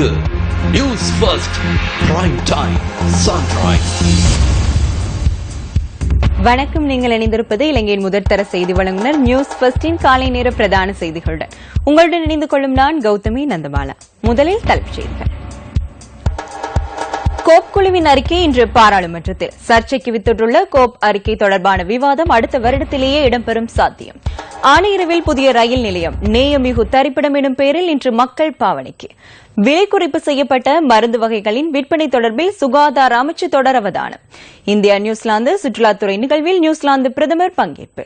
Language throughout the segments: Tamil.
இது news first prime time sunrise வணக்கம். நீங்கள் இணைந்திருப்பது இலங்கையின் முதற்தர செய்தி வழங்குனர் நியூஸ் ஃபர்ஸ்டின் காலை நேர பிரதான செய்திகளுடன். உங்களுடன் இணைந்து கொள்ளும் நான் கௌதமி நந்தமாலா முதலில் தலைப்புச் செய்திகள். கோப் குழுவின் அறிக்கை இன்று பாராளுமன்றத்தில். சர்ச்சைக்கு வித்துட்டுள்ள கோப் அறிக்கை தொடர்பான விவாதம் அடுத்த வருடத்திலேயே இடம்பெறும் சாத்தியம். ஆனையிரவில் புதிய ரயில் நிலையம். நேயமிகு தரிப்பிடம் எனும் பெயரில் இன்று மக்கள் பாவனைக்கு. விலை குறைப்பு செய்யப்பட்ட மருந்து வகைகளின் விற்பனை தொடர்பில் சுகாதார அமைச்சு தொடர் அவதானம். இந்தியா நியூசிலாந்து சுற்றுலாத்துறை நிகழ்வில் நியூசிலாந்து பிரதமர் பங்கேற்பு.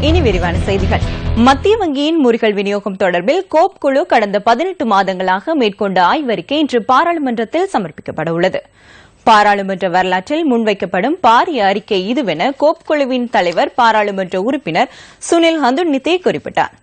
இனி விரிவான செய்திகள். மத்திய வங்கியின் முறிகள் விநியோகம் தொடர்பில் கோப் குழு கடந்த பதினெட்டு மாதங்களாக மேற்கொண்ட ஆய்வறிக்கை இன்று பாராளுமன்றத்தில் சமர்ப்பிக்கப்பட உள்ளது. பாராளுமன்ற வரலாற்றில் முன்வைக்கப்படும் பாரிய அறிக்கை இதுவென கோப் குழுவின் தலைவர் பாராளுமன்ற உறுப்பினர் சுனில் ஹந்துன்னித்தே குறிப்பிட்டார்.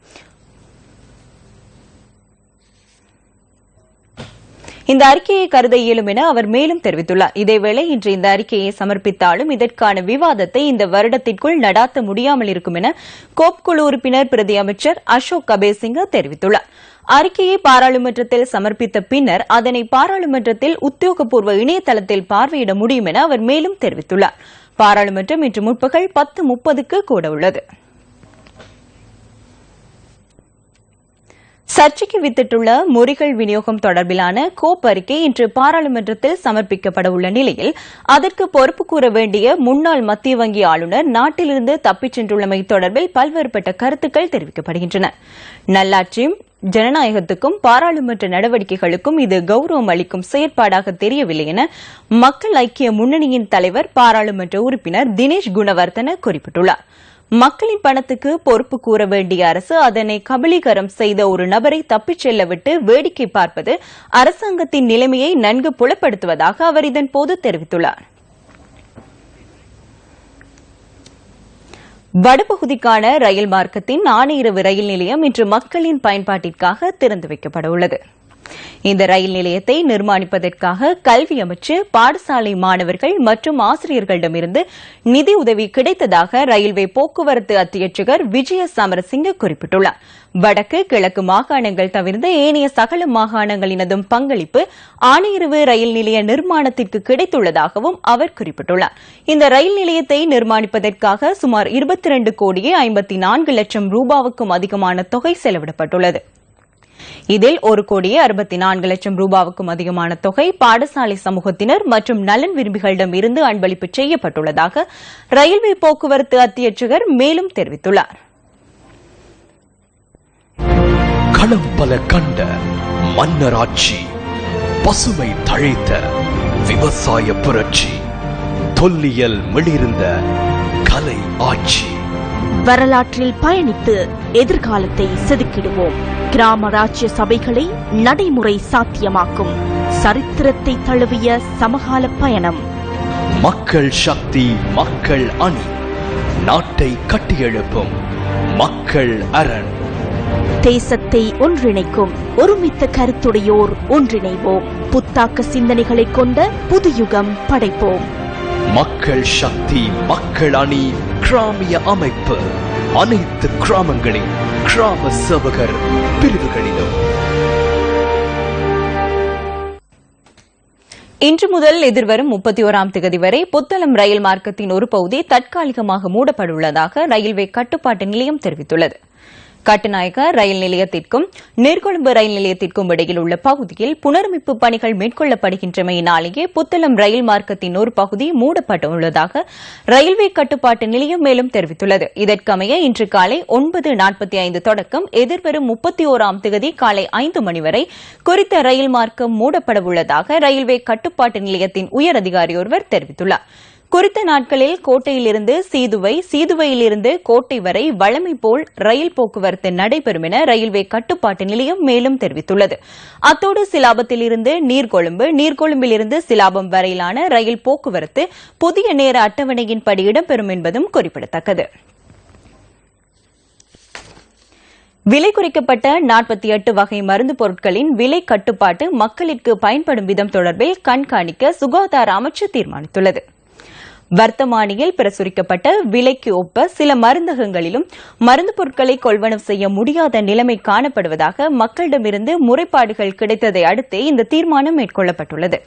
இந்த அறிக்கையை கருத இயலும் என அவர் மேலும் தெரிவித்துள்ளார். இதேவேளை இன்று இந்த அறிக்கையை சமர்ப்பித்தாலும் இதற்கான விவாதத்தை இந்த வருடத்திற்குள் நடாத்த முடியாமல் இருக்கும் என கோப் குழு உறுப்பினர் பிரதி அமைச்சர் அசோக் கபேசிங்க தெரிவித்துள்ளார். அறிக்கையை பாராளுமன்றத்தில் சமர்ப்பித்த பின்னர் அதனை பாராளுமன்றத்தில் உத்தியோகபூர்வ இணையதளத்தில் பார்வையிட முடியும் என அவர் மேலும் தெரிவித்துள்ளார். பாராளுமன்றம் இன்று முற்பகல் பத்து முப்பதுக்கு கூட உள்ளது. சர்ச்சைக்கு வித்திட்டுள்ள முறிகள் விநியோகம் தொடர்பிலான கோப் அறிக்கை இன்று பாராளுமன்றத்தில் சமர்ப்பிக்கப்பட உள்ள நிலையில் அதற்கு பொறுப்பு கூற வேண்டிய முன்னாள் மத்திய வங்கி ஆளுநர் நாட்டிலிருந்து தப்பிச் சென்றுள்ளமை தொடர்பில் பல்வேறுபட்ட கருத்துக்கள் தெரிவிக்கப்படுகின்றன. நல்லாட்சி ஜனநாயகத்துக்கும் பாராளுமன்ற நடவடிக்கைகளுக்கும் இது கௌரவம் அளிக்கும் செயற்பாடாக தெரியவில்லை என மக்கள் ஐக்கிய முன்னணியின் தலைவர் பாராளுமன்ற உறுப்பினர் தினேஷ் குணவர்தன குறிப்பிட்டுள்ளாா் மக்களின் பணத்துக்கு பொறுப்பு கூற வேண்டிய அரசு அதனை கபலீகரம் செய்த ஒரு நபரை தப்பிச் செல்ல விட்டு வேடிக்கை பார்ப்பது அரசாங்கத்தின் நிலைமையை நன்கு புலப்படுத்துவதாக அவர் இதன்போது தெரிவித்துள்ளார். வடபகுதிக்கான ரயில் மார்க்கத்தின் ஆணையரவு ரயில் நிலையம் இன்று மக்களின் பயன்பாட்டிற்காக திறந்து வைக்கப்பட உள்ளது. இந்த ரயில் நிலையத்தை நிர்மாணிப்பதற்காக கல்வி அமைச்சு பாடசாலை மாணவர்கள் மற்றும் ஆசிரியர்களிடமிருந்து நிதி உதவி கிடைத்ததாக ரயில்வே போக்குவரத்து அத்தியட்சகர் விஜய சமரசிங்க குறிப்பிட்டுள்ளார். வடக்கு கிழக்கு மாகாணங்கள் தவிர்ந்த ஏனைய சகல மாகாணங்களினதும் பங்களிப்பு ஆணையரவு ரயில் நிலைய நிர்மாணத்திற்கு கிடைத்துள்ளதாகவும் அவர் குறிப்பிட்டுள்ளார். இந்த ரயில் நிலையத்தை நிர்மாணிப்பதற்காக சுமார் இருபத்தி இரண்டு கோடியே ஐம்பத்தி நான்கு லட்சம் ரூபாவுக்கும் அதிகமான தொகை செலவிடப்பட்டுள்ளது. இதில் ஒரு கோடியே அறுபத்தி நான்கு லட்சம் ரூபாவுக்கும் அதிகமான தொகை பாடசாலை சமூகத்தினர் மற்றும் நலன் விரும்பிகளிடம் இருந்து அன்பளிப்பு செய்யப்பட்டுள்ளதாக ரயில்வே போக்குவரத்து அத்தியட்சகர் மேலும் தெரிவித்துள்ளார். களம் பல கண்ட மன்னராட்சி பசுமை தழைத்த விவசாய புரட்சி தொல்லியல் மிளிர்ந்த கலை ஆட்சி. வரலாற்றில் பயணித்து எதிர்காலத்தை செதுக்கிடுவோம். கிராம ராஜ்ய சபைகளை நடைமுறை சாத்தியமாக்கும். சரித்திரத்தை தழுவிய சமகால பயணம். மக்கள் சக்தி மக்கள் அணி. நாட்டை கட்டியெழுப்பும். மக்கள் அரண். தேசத்தை ஒன்றிணைக்கும். ஒருமித்த கருத்துடையோர் ஒன்றிணைவோம். புத்தாக்க சிந்தனைகளை கொண்ட புதுயுகம் படைப்போம். மக்கள் சக்தி மக்கள் அணி கிராமிய அமைப்பு. அனைத்து கிராமங்களின் கிராம சபகர் பிரிவுகளிலும். இன்று முதல் எதிர்வரும் முப்பத்தி ஓராம் தேதி வரை புத்தளம் ரயில் மார்க்கத்தின் ஒரு பகுதி தற்காலிகமாக மூடப்பட்டுள்ளதாக ரயில்வே கட்டுப்பாட்டு நிலையம் தெரிவித்துள்ளது. கட்டுநாயக்க ரயில் நிலையத்திற்கும் நீர்கொழும்பு ரயில் நிலையத்திற்கும் இடையில் உள்ள பகுதியில் புனரமைப்பு பணிகள் மேற்கொள்ளப்படுகின்றமையினாலேயே புத்தளம் ரயில் மார்க்கத்தின் ஒரு பகுதி மூடப்பட்டுள்ளதாக ரயில்வே கட்டுப்பாட்டு நிலையம் மேலும் தெரிவித்துள்ளது. இதற்கமைய இன்று காலை ஒன்பது நாற்பத்தி ஐந்து தொடக்கம் எதிர்வரும் முப்பத்தி ஓராம் தேதி காலை ஐந்து மணி வரை குறித்த ரயில் மார்க்கம் மூடப்படவுள்ளதாக ரயில்வே கட்டுப்பாட்டு நிலையத்தின் உயரதிகாரி ஒருவர் தெரிவித்துள்ளாா் குறித்த நாட்களில் கோட்டையிலிருந்து சீதுவை சீதுவையிலிருந்து கோட்டை வரை வழமை போல் ரயில் போக்குவரத்து நடைபெறும் என ரயில்வே கட்டுப்பாட்டு நிலையம் மேலும் தெரிவித்துள்ளது. அத்தோடு சிலாபத்திலிருந்து நீர்கொழும்பு நீர்கொழும்பிலிருந்து சிலாபம் வரையிலான ரயில் போக்குவரத்து புதிய நேர அட்டவணையின்படி இடம்பெறும் என்பதும் குறிப்பிடத்தக்கது. விலை குறைக்கப்பட்ட நாற்பத்தி எட்டு வகை மருந்து பொருட்களின் விலை கட்டுப்பாட்டு மக்களிற்கு பயன்படும் விதம் தொடர்பில் கண்காணிக்க சுகாதார அமைச்சு தீர்மானித்துள்ளது. வர்த்தமானியில் பிரசுரிக்கப்பட்ட விலைக்கு ஒப்ப சில மருந்தகங்களிலும் மருந்து பொருட்களை கொள்வனவு செய்ய முடியாத நிலைமை காணப்படுவதாக மக்களிடமிருந்து முறைப்பாடுகள் கிடைத்ததை அடுத்தே இந்த தீர்மானம் மேற்கொள்ளப்பட்டுள்ளது.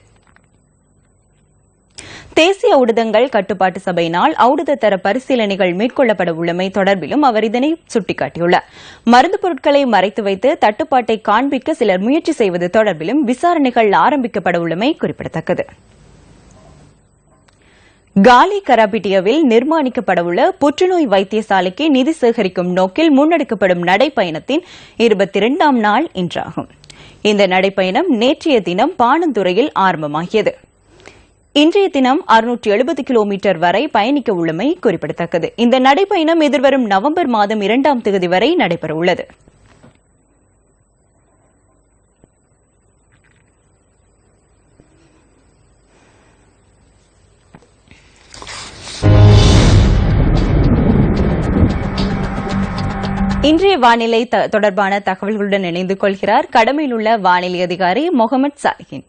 தேசிய ஊடகங்கள் கட்டுப்பாட்டு சபையினால் ஔடத தர பரிசீலனைகள் மேற்கொள்ளப்பட உள்ளமை தொடர்பிலும் அவர் இதனை சுட்டிக்காட்டியுள்ளார். மருந்து பொருட்களை மறைத்து வைத்து தட்டுப்பாட்டை காண்பிக்க சிலர் முயற்சி செய்வது தொடர்பிலும் விசாரணைகள் ஆரம்பிக்கப்பட உள்ளமை குறிப்பிடத்தக்கது. காலி கராபிட்டியாவில் நிர்மாணிக்கப்படவுள்ள புற்றுநோய் வைத்தியசாலைக்கு நிதி சேகரிக்கும் நோக்கில் முன்னெடுக்கப்படும் நடைப்பயணத்தின் இருபத்தி இரண்டாம் நாள் இன்றாகும். இந்த நடைப்பயணம் நேற்றைய தினம் பாணந்துறையில் ஆரம்பமாகியது. இன்றைய தினம் அறுநூற்றி எழுபது கிலோமீட்டர் வரை பயணிக்க உள்ளமை குறிப்பிடத்தக்கது. இந்த நடைப்பயணம் எதிர்வரும் நவம்பர் மாதம் இரண்டாம் தேதி வரை நடைபெறவுள்ளது. இன்றைய வானிலை தொடர்பான தகவல்களுடன் இணைந்து கொள்கிறார் கடமையில் உள்ள வானிலை அதிகாரி முகமது சாலிஹின்.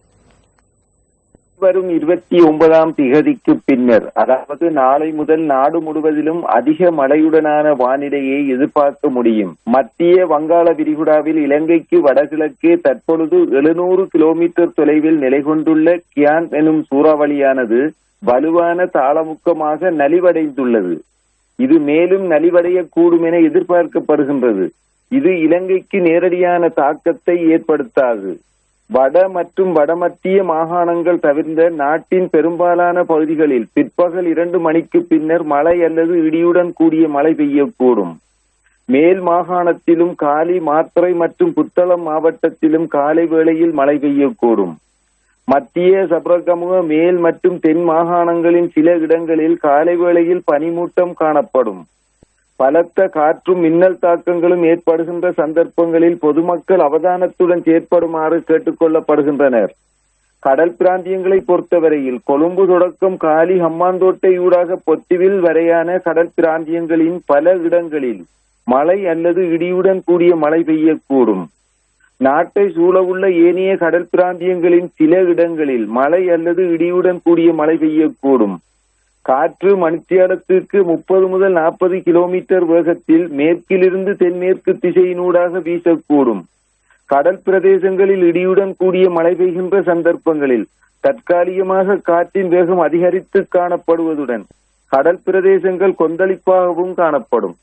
வரும் இருபத்தி ஒன்பதாம் திகதிக்கு பின்னர் அதாவது நாளை முதல் நாடு முழுவதிலும் அதிக மழையுடனான வானிலையை எதிர்பார்க்க முடியும். மத்திய வங்காள விரிகுடாவில் இலங்கைக்கு வடகிழக்கே தற்பொழுது எழுநூறு கிலோமீட்டர் தொலைவில் நிலை கொண்டுள்ள கியான் எனும் சூறாவளியானது வலுவான தாளமுக்கமாக நலிவடைந்துள்ளது. இது மேலும் நலிவடையக்கூடும் என எதிர்பார்க்கப்படுகின்றது. இது இலங்கைக்கு நேரடியான தாக்கத்தை ஏற்படுத்தாது. வட மற்றும் வடமத்திய மாகாணங்கள் தவிர்ந்த நாட்டின் பெரும்பாலான பகுதிகளில் பிற்பகல் இரண்டு மணிக்கு பின்னர் மழை அல்லது இடியுடன் கூடிய மழை பெய்யக்கூடும். மேல் மாகாணத்திலும் காலி மாத்திரை மற்றும் புத்தளம் மாவட்டத்திலும் காலை வேளையில் மழை பெய்யக்கூடும். மத்திய சபரகமுக மேல் மற்றும் தென் மாகாணங்களின் சில இடங்களில் காலை வேளையில் பனிமூட்டம் காணப்படும். பலத்த காற்றும் மின்னல் தாக்கங்களும் ஏற்படுகின்ற சந்தர்ப்பங்களில் பொதுமக்கள் அவதானத்துடன் செயற்படுமாறு கேட்டுக் கொள்ளப்படுகின்றனர் கடல் பிராந்தியங்களை பொறுத்தவரையில் கொழும்பு தொடக்கம் காலி ஹம்மாந்தோட்டை ஊடாக பொத்திவில் வரையான கடல் பிராந்தியங்களின் பல இடங்களில் மழை அல்லது இடியுடன் கூடிய மழை பெய்யக்கூடும். நாட்டை சூழவுள்ள ஏனைய கடல் பிராந்தியங்களின் சில இடங்களில் மழை அல்லது இடியுடன் கூடிய மழை பெய்யக்கூடும். காற்று மணித்தியாலத்திற்கு முப்பது முதல் நாற்பது கிலோமீட்டர் வேகத்தில் மேற்கிலிருந்து தென்மேற்கு திசையினூடாக வீசக்கூடும். கடல் பிரதேசங்களில் இடியுடன் கூடிய மழை பெய்கின்ற சந்தர்ப்பங்களில் தற்காலிகமாக காற்றின் வேகம் அதிகரித்து காணப்படுவதுடன் கடல் பிரதேசங்கள் கொந்தளிப்பாகவும் காணப்படும்.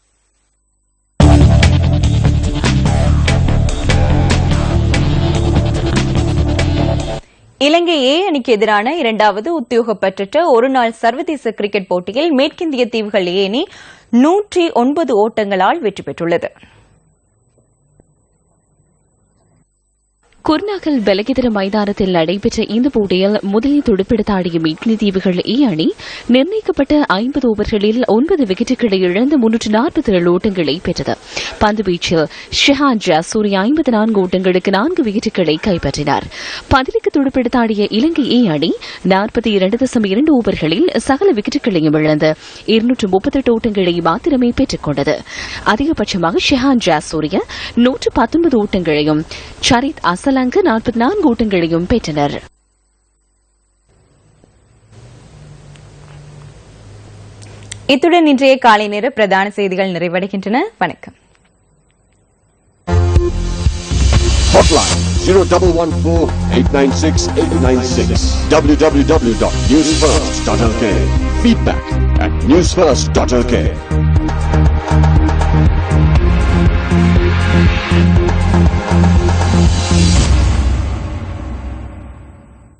இலங்கை ஏ அணிக்கு எதிரான இரண்டாவது உத்தியோகப்பற்ற ஒருநாள் சர்வதேச கிரிக்கெட் போட்டியில் மேற்கிந்திய தீவுகள் ஏ அணி நூற்றி ஒன்பது ஓட்டங்களால் வெற்றி பெற்றுள்ளது. குர்நாகல் பெலகிதர மைதானத்தில் நடைபெற்ற இந்த போட்டியில் முதலில் துடுப்பெடுத்தாடிய மீட்னி தீவுகள் ஏ அணி நிர்ணயிக்கப்பட்ட ஐம்பது ஓவர்களில் ஒன்பது விக்கெட்டுகளை இழந்து முன்னூற்று நாற்பத்தி ஏழு ஓட்டங்களை பெற்றது. பந்துவீச்சில் ஷெஹான் ஜாசூரி ஐம்பது நான்கு ஓட்டங்களுக்கு நான்கு விக்கெட்டுகளை கைப்பற்றினார். பதிலுக்கு துடுப்பெடுத்தாடிய இலங்கை ஏ அணி நாற்பத்தி இரண்டு தசம் இரண்டு ஓவர்களில் சகல விக்கெட்டுகளையும் இழந்து இருநூற்று முப்பத்தெட்டு ஓட்டங்களை மாத்திரமே பெற்றுக் கொண்டது. அதிகபட்சமாக ஷெஹான் ஜாசூரிய நூற்று பத்தொன்பது ஓட்டங்களையும் ஷரீத் அசலாங்கு நாற்பத்தி நான்கு ஓட்டங்களையும் பெற்றனர். இத்துடன் இன்றைய காலை நேர பிரதான செய்திகள் நிறைவடைகின்றன. வணக்கம். Hotline 0114-896-896 www.newsfirst.lk Feedback at newsfirst.lk